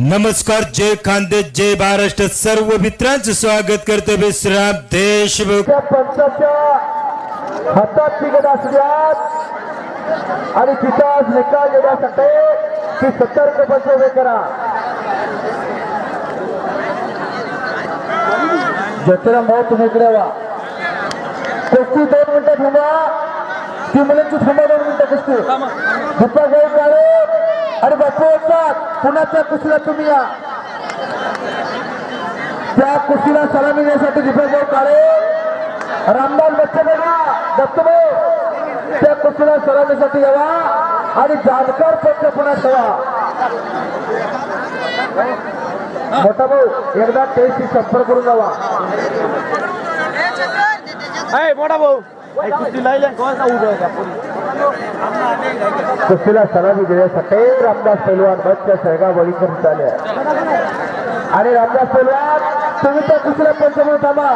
नमस्कार जय खांदे जय महाराष्ट्र. सर्व मित्रांचं स्वागत करतो विश्राम देशमुख. त्या पंचाच्या हातात ती गदा असल्यात आणि तिथं निकाल देण्यासाठी ती सतर्क पंच उभे करा. जत्रा भाऊ तुम्ही इकडे वा कुस्ती दोन मिनिटं थांबा ती मुलांची थांबा दोन मिनिटं कुस्ती. दीपक भाऊ आणि बापू पुण्याच्या कुशीला तुम्ही या. त्या कुशीला सलामी देण्यासाठी दीपकभाऊ काळे. रामदास बच्चे बघा. दत्तभाऊ त्या कुशीला सलामीसाठी यावा. आणि जानकर पक्ष पुण्यात ठेवा मोठा भाऊ एकदा टेस्टशी संपर्क करून जावा. मोठा भाऊ. अय, कुस्ती लायला कोणाचा उभं आहे त्या पोरी? कुस्तीला सलामी देण्यासाठी रामदास पैलवान बच्चे सहगा वळीकर झाले आणि रामदास पैलवान तुम्ही त्या कुस्तीला पंचमूळ थांबा.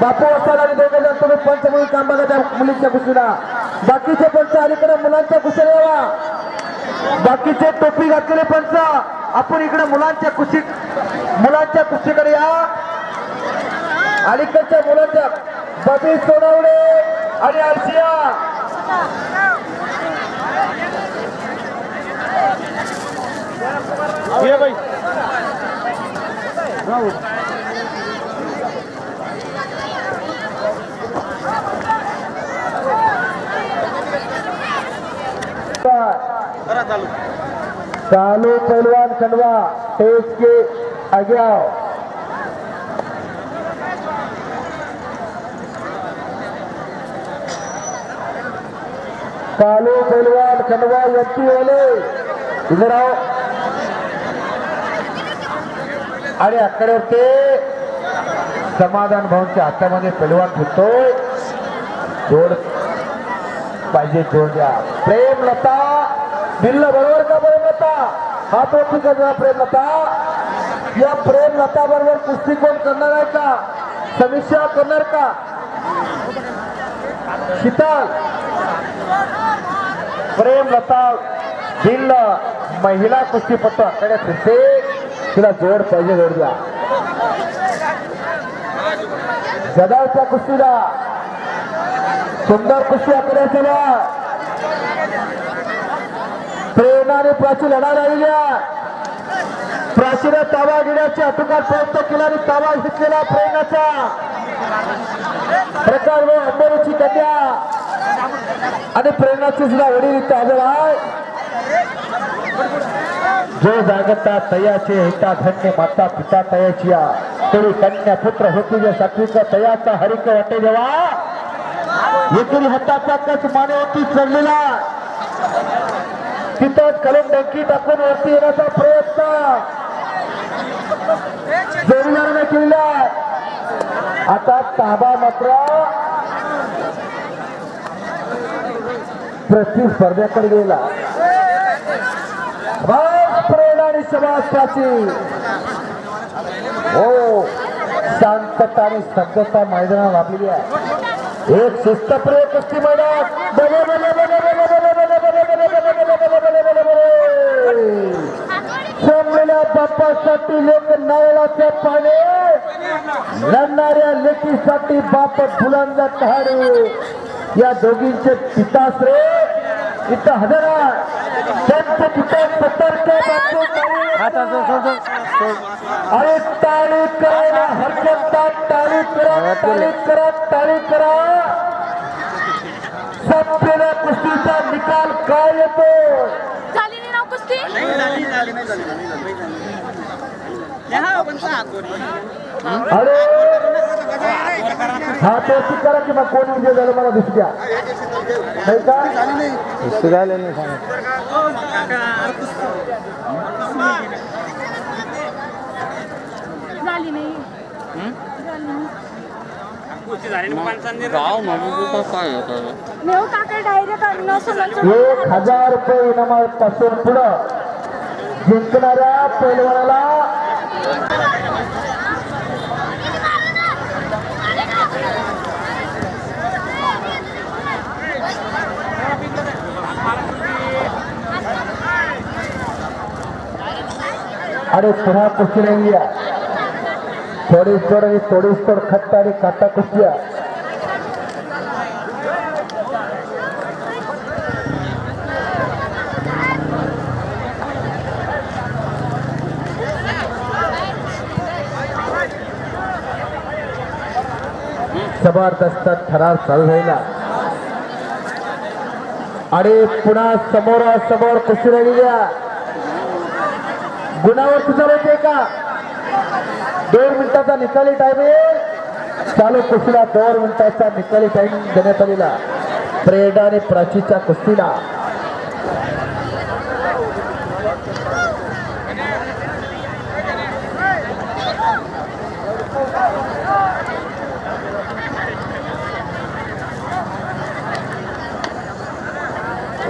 बापू असाल आणि दोघे जण तुम्ही पंचमूळ थांबा का त्या मुलीच्या कुस्तीला बाकीचे पंच अलीकडे मुलांच्या कुस्तीला यावा. बाकीचे टोपी घातलेले पंच आपण इकडे मुलांच्या कुस्ती मुलांच्या कुस्तीकडे या. अलीकडच्या मुलांच्या बाबी सोडवणे. आणि आरसिया. ये बाई. करा चालू चालू. पहलवान खंडवा टेस्ट के आगे कालू पैलवान खंडवा यत्ती वाले। इधर आओ। आणि अकडे ते समाधान भाऊंच्या हातामध्ये पैलवान फुटतोय जोड पाहिजे जोड द्या। प्रेम लता बिल्ल बरोबर का प्रेम लता? हात वरती करणार प्रेम लता? या प्रेम लता बरोबर कुस्ती कोण करणार आहे का? समीक्षा करणार का? शीतल प्रेमलता जिल्हा महिला कुस्तीपटू आखाड्यात फिरते. तिला जोड पाहिजे जोड द्या. गदावच्या कुस्तीला सुंदर कुस्ती आकडे चला. प्रेरणाने प्राची लढा राहिल्या प्राचीने ताबा घेण्याची अटुकात प्रयत्न केला आणि ताबा घेतलेला प्रेरणाचा प्रकार व अंबोरीची कन्या. आणि प्रेरणाची सुद्धा वडील इथे हजर आहे जो जागता तयाचे हिता धन्य माता पिता तयाची तरी कन्या पुत्र होती जे सात्विक तयाचा हरिक वाटे जेव्हा एकेरी हाताचा कच होती चढलेला. तिथं कलम डंकी टाकून वरती येण्याचा प्रयत्न. जोडीदाराने केलेला. आता ताबा मात्र प्रतिस्पर्ध्याकडे गेला बस आणि समाज प्राची हो शांतता आणि सभ्यता मैदानात लाभलेली आहे एक शिस्तप्रिय कुस्ती मैदान बले बले बले बले बले बले बले बले बापासाठी लेख नारळाचे पाने लढणाऱ्या लेकीसाठी बाप फुलांचा तहाडे या दोघींचे पिताश्रे इथं हजर त्यांचे पिता. अरे टाळी करायला हरकत. टाळी करा टाळी करा टाळी करा संपलेल्या कुस्तीचा निकाल काय येतो झाली नाही ना कुस्ती अरे! हा तो करा की मग कोण विजय झालं मला दिसू द्या. नाही का? कुस्ती राहिलं नाही सांगत झाली नाही झाली नाही. गाव म्हणून काय होतं नेऊ काका डायरेक्ट अन्न सोनाचं एक हजार रुपये इनामापासून पुढं जिंकणाऱ्या पैलवानाला अरे सुना कुछ नहीं लिया थोड़ी स्टोर थोड़ी स्टोर खट्टा खट्टा कुछ जबरदस्त ठराव चालू राहिला आणि पुन्हा समोरासमोर राहिली राहिलेल्या गुणावर तुझं राहते का? दोन मिनिटाचा निकाली टाईम आहे. चालू कुस्तीला दोन मिनिटाचा निकाली टाईम देण्यात आलेला. प्रेरणा आणि प्राचीच्या कुस्तीला.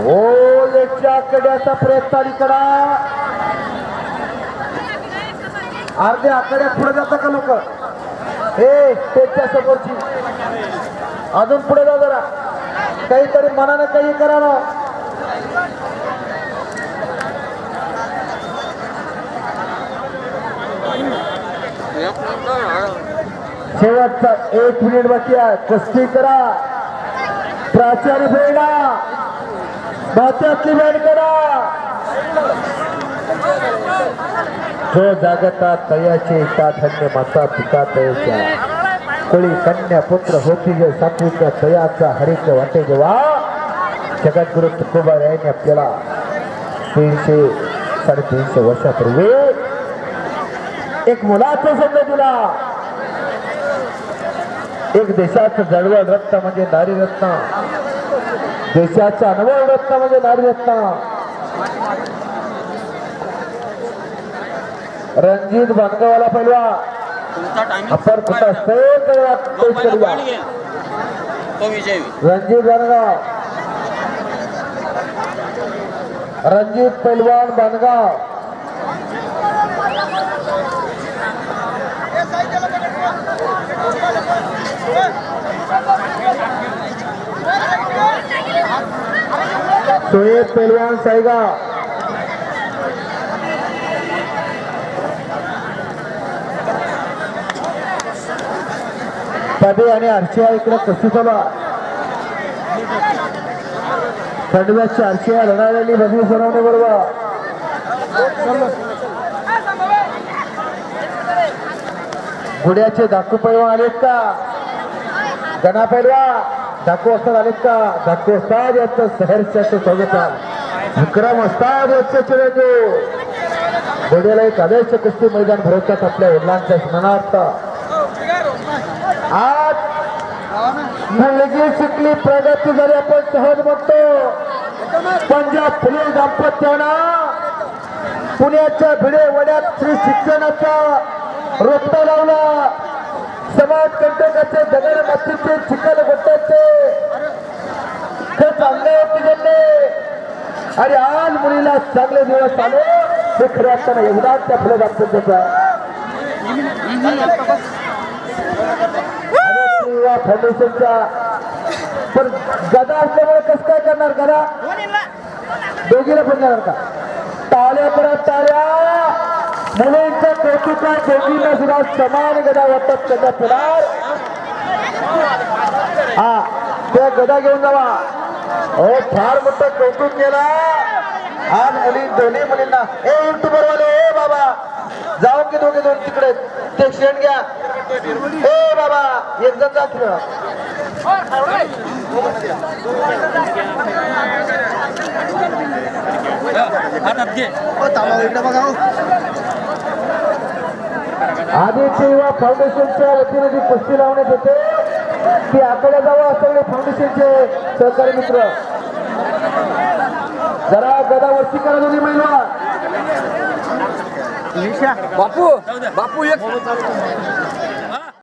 ओ याच्या आकड्याचा प्रयत्न अलीकडा करा. अर्धे आकड्यात पुढे जाता का लोक? हे त्याच्या समोरची. अजून पुढे जा जरा. काहीतरी मनानं काही करा ना. शेवटचा एक मिनिट बाकी आहे. कुस्ती करा. प्राचार्य भेडा मात्यातली बॅन करा. जो जागता तयाचे धन्य माता पिता तयाच्या. कोळी कन्या पुत्र होती जे सात्विक तयाचा हरिक वाटे जेव्हा जगद्गुरु तुकोबा यांनी आपल्याला तीनशे साडेतीनशे वर्षापूर्वी एक मुलाचा संघ दिला. एक देशाचं जळवळ रत्न म्हणजे नारी रत्न. देशाचं अनवळ रत्न म्हणजे नारी रत्न रणजित भांगवाला पहिला. अपर कुठं असतं रणजित बनगाव रणजित पैलवान बनगाव सोएब पेलवान साईगाव पदे आणि अर्चिया इकडे कुस्ती सभा आहे. खंडव्याची अर्चिया लढायला बदली सरवणे बरोबर गुड्याचे दाकू पैलवान आलेत का? गणा पैलवा दाकू असतात आलेत का दाकू असतात याचं सहर्षाचं स्वागत विक्रम असतात याचं चिरंजीव. घोड्याला एक आदर्श कुस्ती मैदान भरवतात आपल्या वडिलांच्या स्मरणार्थ. आज मुलगी शिकली प्रगती झाली आपण सहज बघतो. पंजाब फुले दाम्पत्यानं पुण्याच्या भिडे वड्यात श्री शिक्षणाचा रोपटा लावला. समाज कंटकाचे दगड मस्तीचे चिखल गोट्याचे आणि आज मुलीला चांगले दिवस आले. हे खरं असताना एकदा त्या फुलं दाखवत त्याचा फाउंडेशनचा. पण गदा असल्यामुळे कसं काय करणार गदा? दोघीला पण करणार का? टाळ्या परत टाळ्या मुलींच्या कौतुकात दोघींना सुद्धा समान गदा वाटतात गदा फिरार हा त्या गदा घेऊन जावा. हो फार मोठं कौतुक केला. आज मुली दोन्ही मुलींना. ए युट्यूबर वाले ए बाबा. जाऊ की दोघे दोन तिकडे. ते शेण घ्या. ए बाबा एक जण जात आदित्य युवा फाउंडेशनच्या वतीने जी कुस्ती लावण्यात येते ती आकडे जावं सगळे फाउंडेशनचे सहकारी मित्र जरा गदा वस्ती करा दोन्ही महिला. बापू बापू एक